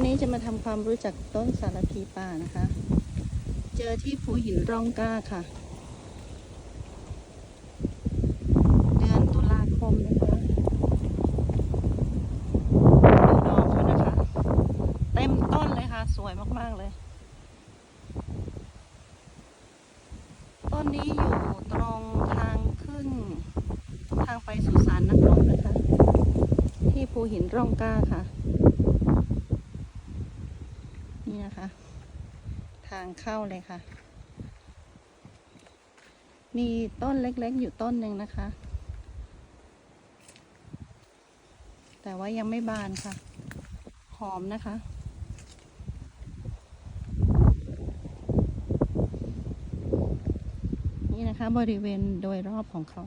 วันนี้จะมาทำความรู้จักต้นสารพีป่านะคะ เจอที่ภูหินร่องกล้าค่ะ เดือนตุลาคมนะคะดูดอกเขานะคะ เต็มต้นเลยค่ะ สวยมาก ๆ เลย ต้นนี้อยู่ตรงทางขึ้น ทางไปสุสานนักรบนะคะ ที่ภูหินร่องกล้าค่ะ นะคะ ทางเข้าเลยค่ะ มีต้นเล็กๆอยู่ต้นหนึ่งนะคะ แต่ว่ายังไม่บานค่ะ หอมนะคะนี่นะคะบริเวณโดยรอบของเขา